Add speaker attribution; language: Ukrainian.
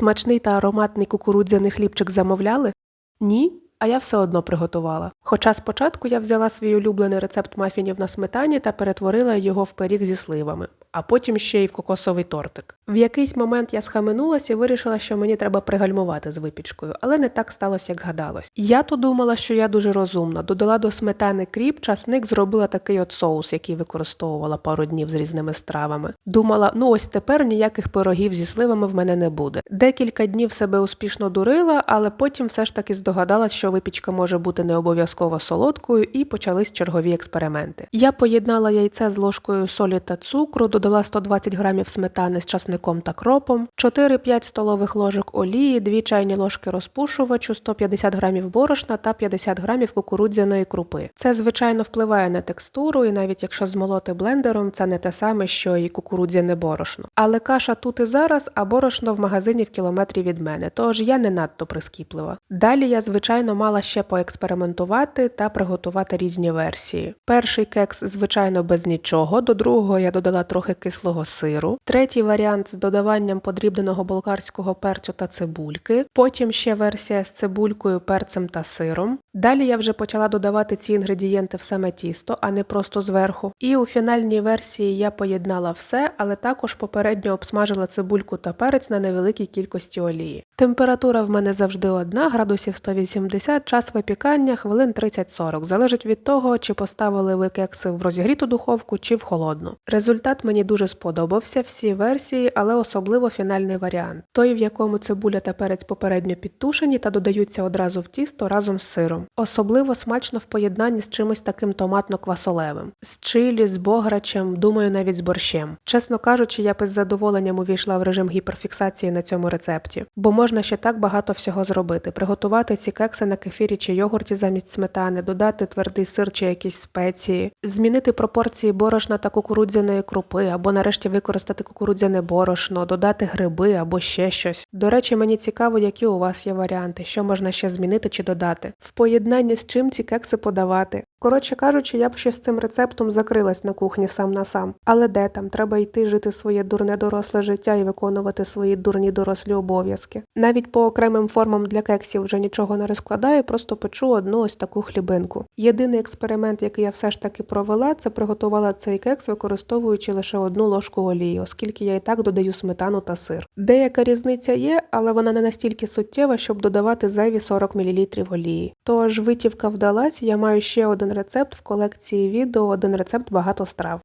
Speaker 1: Смачний та ароматний кукурудзяний хлібчик замовляли? Ні, а я все одно приготувала. Хоча спочатку я взяла свій улюблений рецепт мафінів на сметані та перетворила його в пиріг зі сливами, а потім ще й в кокосовий тортик. В якийсь момент я схаменулася і вирішила, що мені треба пригальмувати з випічкою, але не так сталося, як гадалось. Я то думала, що я дуже розумна. Додала до сметани кріп, часник зробила такий от соус, який використовувала пару днів з різними стравами. Думала, ну ось тепер ніяких пирогів зі сливами в мене не буде. Декілька днів себе успішно дурила, але потім все ж таки здогадалась, що випічка може бути не обов'язково солодкою, і почались чергові експерименти. Я поєднала яйце з ложкою солі та цукру, додала 120 грамів сметани з часником та кропом, 4-5 столових ложок олії, 2 чайні ложки розпушувачу, 150 грамів борошна та 50 грамів кукурудзяної крупи. Це звичайно впливає на текстуру, і навіть якщо змолоти блендером, це не те саме, що і кукурудзяне борошно. Але каша тут і зараз, а борошно в магазині в кілометрі від мене, тож я не надто прискіплива. Далі я, звичайно, мала ще поекспериментувати та приготувати різні версії. Перший кекс, звичайно, без нічого. До другого я додала трохи кислого сиру. Третій варіант з додаванням подрібненого болгарського перцю та цибульки. Потім ще версія з цибулькою, перцем та сиром. Далі я вже почала додавати ці інгредієнти в саме тісто, а не просто зверху. І у фінальній версії я поєднала все, але також попередньо обсмажила цибульку та перець на невеликій кількості олії. Температура в мене завжди одна, градусів 180, час випікання хвилин 30-40. Залежить від того, чи поставили ви кекси в розігріту духовку чи в холодну. Результат мені дуже сподобався, всі версії, але особливо фінальний варіант. Той, в якому цибуля та перець попередньо підтушені та додаються одразу в тісто разом з сиром. Особливо смачно в поєднанні з чимось таким томатно-квасолевим. З чилі, з бограчем, думаю, навіть з борщем. Чесно кажучи, я б із задоволенням увійшла в режим гіперфіксації на цьому рецепті, бо можна ще так багато всього зробити: приготувати ці кекси на кефірі чи йогурті замість сметани, додати твердий сир чи якісь спеції, змінити пропорції борошна та кукурудзяної крупи, або нарешті використати кукурудзяне борошно, додати гриби або ще щось. До речі, мені цікаво, які у вас є варіанти, що можна ще змінити чи додати. В поєднанні з чим ці кекси подавати. Коротше кажучи, я б ще з цим рецептом закрилась на кухні сам на сам. Але де там, треба йти жити своє дурне доросле життя і виконувати свої дурні дорослі обов'язки. Навіть по окремим формам для кексів вже нічого не розкладаю, просто печу одну ось таку хлібинку. Єдиний експеримент, який я все ж таки провела, це приготувала цей кекс, використовуючи лише одну ложку олії, оскільки я і так додаю сметану та сир. Деяка різниця є, але вона не настільки суттєва, щоб додавати зайві 40 мл олії. Тож витівка вдалась, я маю ще один рецепт в колекції відео, один рецепт багато страв.